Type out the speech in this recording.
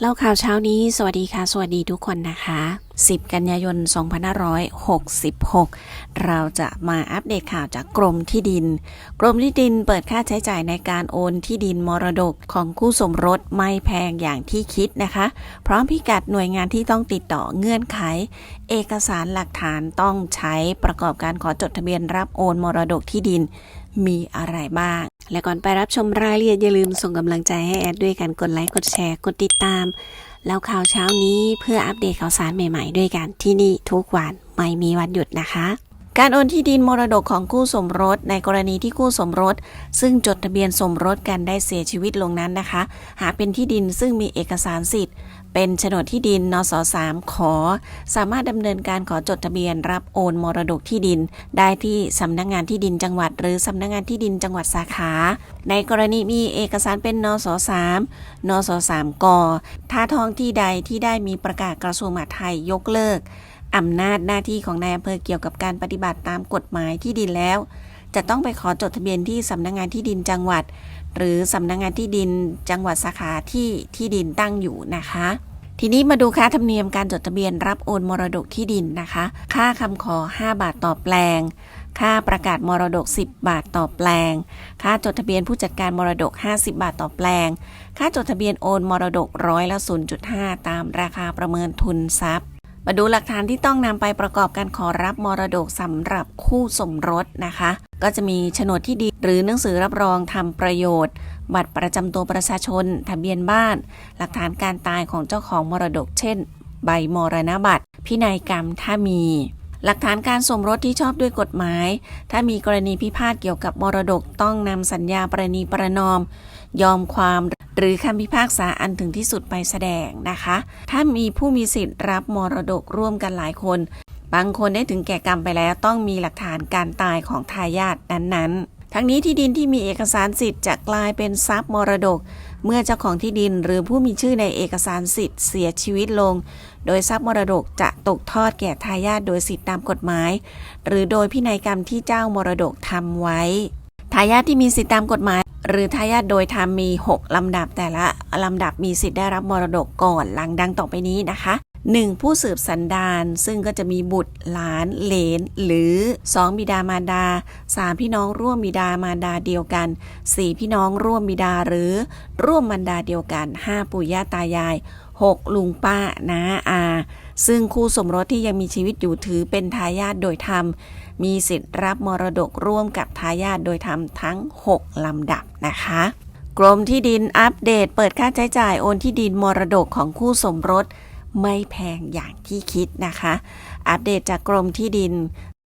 เล่าข่าวเช้านี้ สวัสดีค่ะ สวัสดีทุกคนนะคะ 10 กันยายน 2566 เราจะมาอัปเดตข่าวจากกรมที่ดิน กรมที่ดินเปิดค่าใช้จ่ายในการโอนที่ดินมรดกของคู่สมรสไม่แพงอย่างที่คิดนะคะ พร้อมพิกัดหน่วยงานที่ต้องติดต่อเงื่อนไข เอกสารหลักฐานต้องใช้ประกอบการขอจดทะเบียนรับโอนมรดกที่ดินมีอะไรบ้าง และก่อนไปรับชมรายละเอียดอย่าลืมส่งกำลังใจให้แอดด้วยกันกดไลค์ กดแชร์ กดติดตาม แล้วข่าวเช้านี้เพื่ออัปเดตข่าวสารใหม่ๆ ด้วยกันที่นี่ทุกวันไม่มีวันหยุดนะคะ การโอนที่ดินมรดกของคู่สมรส ในกรณีที่คู่สมรส ซึ่งจดทะเบียนสมรสกันได้เสียชีวิตลงนั้นนะคะ หากเป็นที่ดินซึ่งมีเอกสารสิทธิ์ เป็นโฉนดที่ดินนสสามขอ สามารถดำเนินการขอจดทะเบียนรับโอนมรดกที่ดิน ได้ที่สำนักงานที่ดินจังหวัด หรือสำนักงานที่ดินจังหวัดสาขา ในกรณีมีเอกสารเป็นนสสามนสสามกถ้าท้องที่ใดที่ได้มีประกาศกระทรวงมหาดไทยยกเลิก อำนาจหน้าที่ของนายอำเภอเกี่ยวกับการปฏิบัติตามกฎหมายที่ดินแล้ว จะต้องไปขอจดทะเบียนที่สำนักงานที่ดินจังหวัด หรือสำนักงานที่ดินจังหวัดสาขาที่ที่ดินตั้งอยู่นะคะ ทีนี้มาดูค่าธรรมเนียมการจดทะเบียนรับโอนมรดกที่ดินนะคะ ค่าคำขอ 5 บาทต่อแปลง ค่าประกาศมรดก 10 บาทต่อแปลง ค่าจดทะเบียนผู้จัดการมรดก 50 บาทต่อแปลง ค่าจดทะเบียนโอนมรดกร้อยละ0.5 ตามราคาประเมินทุนทรัพย์ มาดูหลักฐานที่ต้องนำไปประกอบการขอรับมรดกสำหรับคู่สมรสนะคะ ก็จะมีโฉนดที่ดินหรือหนังสือรับรองทำประโยชน์ บัตรประจำตัวประชาชน ทะเบียนบ้าน หลักฐานการตายของเจ้าของมรดก เช่น ใบมรณบัตร พินัยกรรมถ้ามี หลักฐานการสมรสที่ชอบด้วยกฎหมาย ถ้ามีกรณีพิพาทเกี่ยวกับมรดกต้องนำสัญญาประนีประนอม ยอมความ หรือคำพิพากษาอันถึงที่สุดไปแสดงนะคะ ถ้ามีผู้มีสิทธิ์รับมรดกร่วมกันหลายคน บางคนได้ถึงแก่กรรมไปแล้วต้องมีหลักฐานการตายของทายาทนั้นๆ ทั้งนี้ที่ดินที่มีเอกสารสิทธิ์จะกลายเป็นทรัพย์มรดก เมื่อเจ้าของที่ดินหรือผู้มีชื่อในเอกสารสิทธิ์เสียชีวิตลง โดยทรัพย์มรดกจะตกทอดแก่ทายาทโดยสิทธิตามกฎหมาย หรือโดยพินัยกรรมที่เจ้ามรดกทำไว้ทายาทที่มีสิทธิตามกฎหมาย หรือทายาทโดยธรรมมี 6 ลำดับแต่ละลำดับมีสิทธิ์ได้รับมรดกก่อนหลังดังต่อไปนี้นะคะ 1. ผู้สืบสันดานซึ่งก็จะมีบุตรหลานเหลน หรือ 2 บิดามารดา 3 พี่น้องร่วมบิดามารดาเดียวกัน 4 พี่น้องร่วมบิดาหรือร่วมมารดาเดียวกัน 5 ปู่ย่าตายาย 6 ลุงป้าน้าอาซึ่งคู่สมรสที่ยังมีชีวิตอยู่ถือเป็นทายาทโดยธรรม มีสิทธิ์รับมรดกร่วมกับทายาทโดยธรรมทั้ง 6 ลำดับนะคะกรมที่ดินอัปเดต เปิดค่าใช้จ่ายโอนที่ดินมรดกของคู่สมรส ไม่แพงอย่างที่คิดนะคะ อัปเดตจากกรมที่ดิน